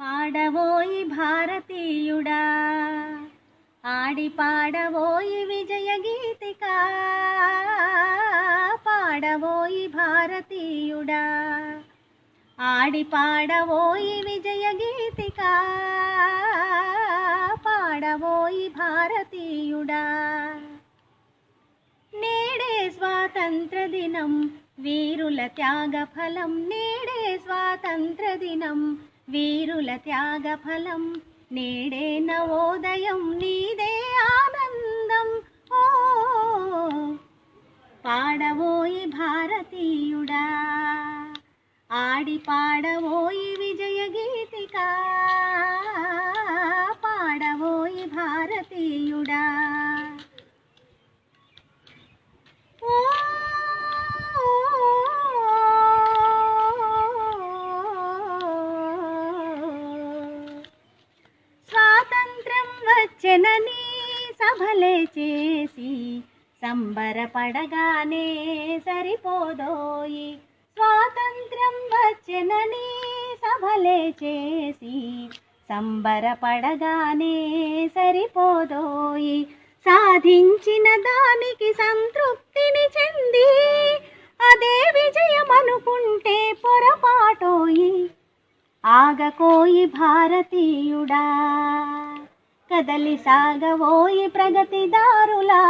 పాడవోయి భారతీయుడా. ఆడి పాడవోయి విజయ గీతిక. పాడవోయి భారతీయుడా. ఆడి పాడవోయి విజయ గీతిక. పాడవోయి భారతీయుడా. నేడే స్వాతంత్ర దినం వీరుల త్యాగ ఫలం నేడే స్వాతంత్ర దినం వీరుల త్యాగ ఫలం నేడే నవోదయం నీదే ఆనందం. ఓ పాడవోయి భారతీయుడా ఆడి పాడవోయి విజయ గీతికా అర్చనని సభలే చేసి సంబరపడగానే సరిపోదోయి. స్వాతంత్రం వచ్చెనని సభలే చేసి సంబరపడగానే సరిపోదోయి. సాధించిన దానికి సంతృప్తిని చెంది అదే విజయం అనుకుంటే పొరపాటోయి. ఆగకోయి భారతీయుడా. కదలి సాగవోయి ప్రగతిదారులా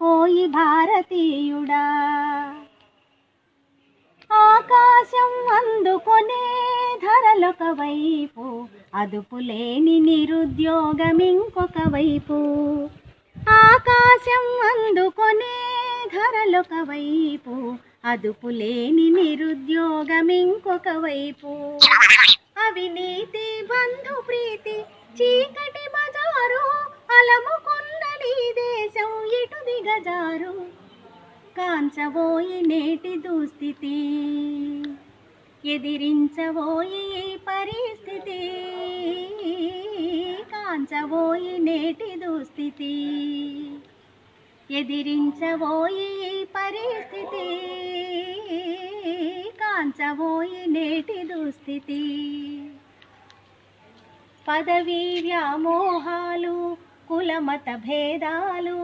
కోయి భారతీయుడా. ఆకాశం అందుకొనే ధరలొక వైపు అదుపులేని నిరుద్యోగం ఇంకొక వైపు ఆకాశం అందుకొనే ధరలొక వైపు అదుపులేని నిరుద్యోగం ఇంకొక వైపు అవినీతి బంధు ప్రీతి చీకటి బజారు అలముకున్నది దేశం ఇటు దిగజారు. కాంచబోయి నేటి దుస్థితి ఎదిరించబోయి పరిస్థితి. కాంచబోయి నేటి దుస్థితి ఎదిరించబోయి పరిస్థితి. కాంచబోయి నేటి దుస్థితి. పదవీ వ్యామోహాలు కులమత భేదాలు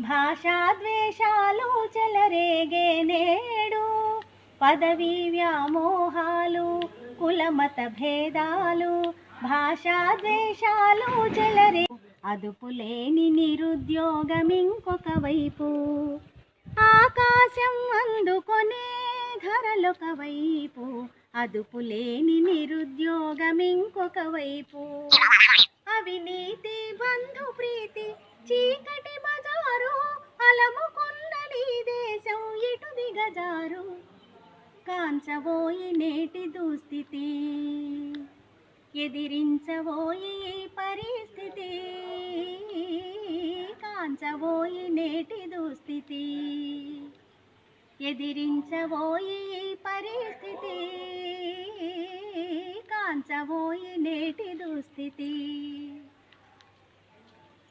భాషాద్వేషాలు చెలరేగే నేడు. పదవీ వ్యామోహాలు కులమత భేదాలు భాషాద్వేషాలు చెలరే అదుపులేని నిరుద్యోగం ఇంకొక వైపు. ఆకాశం అందుకొనే ధరలొక వైపు అదుపులేని నిరుద్యోగం ఇంకొక వైపు అవినీతి బంధు ప్రీతి చీకటి బజారు అలముకున్నది దేశం ఇటు దిగజారు. కాంచబోయి నేటి దుస్థితి ఎదిరించబోయి పరిస్థితి. కాంచబోయి నేటి దుస్థితి. ఎదిరించబోయి పరిస్థితి కాంచబోయి నేటి దుస్థితి.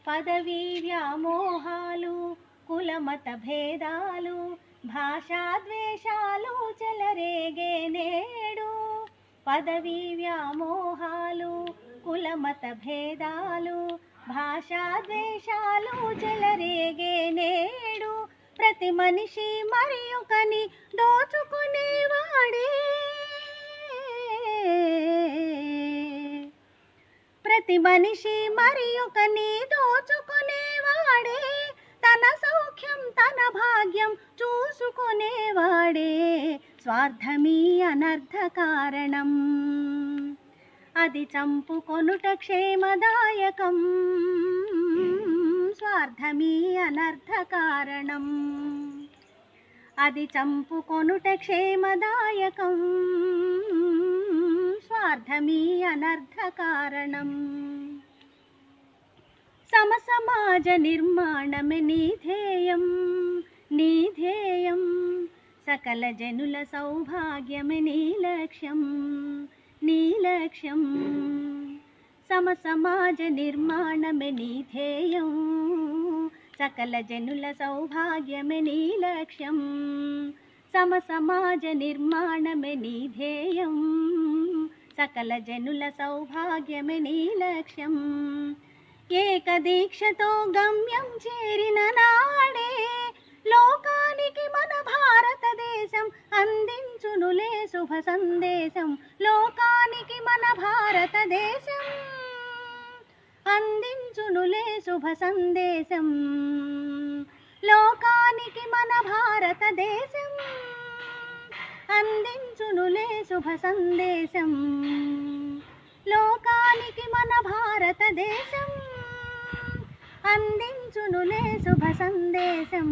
పదవీ వ్యామోహాలు కులమత భేదాలు భాషాద్వేషాలు చెలరేగే నేడు. పదవీ వ్యామోహాలు కులమత భేదాలు భాషాద్వేషాలు చెలరేగే నేడు. ప్రతి మనిషి మరి ఒకని దోచుకునేవాడే ప్రతి మనిషి మరి ఒకని దోచుకునేవాడే తన సౌఖ్యం తన భాగ్యం చూసుకునేవాడే స్వార్థమీ అనర్థ కారణం. అది చంపుకొనుట క్షేమదాయకం. స్వార్థమీ అనర్థ కారణం అది చంపుకొనుట క్షేమదాయకం. స్వార్థమీ అనర్థ కారణం సమసమాజ నిర్మాణమే నీ ధ్యేయం. నీ ధ్యేయం సకల జనుల సౌభాగ్యమే నీ లక్ష్యం. నీ లక్ష్యం. సమ సమాజ నిర్మాణమే నీ ధ్యేయం సకల జనుల సౌభాగ్యమే నీ లక్ష్యం సమ సమాజ నిర్మాణమే నీ ధ్యేయం సకల జనుల సౌభాగ్యమే నీ లక్ష్యం ఏకదీక్షతో గమ్యం చేరిన నాడే లోకానికి మన భారతదేశం అందించునులే శుభ సందేశం అందించునులే శుభ సందేశం లోకానికి మన భారతదేశం అందించునులే శుభ సందేశం లోకానికి మన భారతదేశం అందించునులే శుభ సందేశం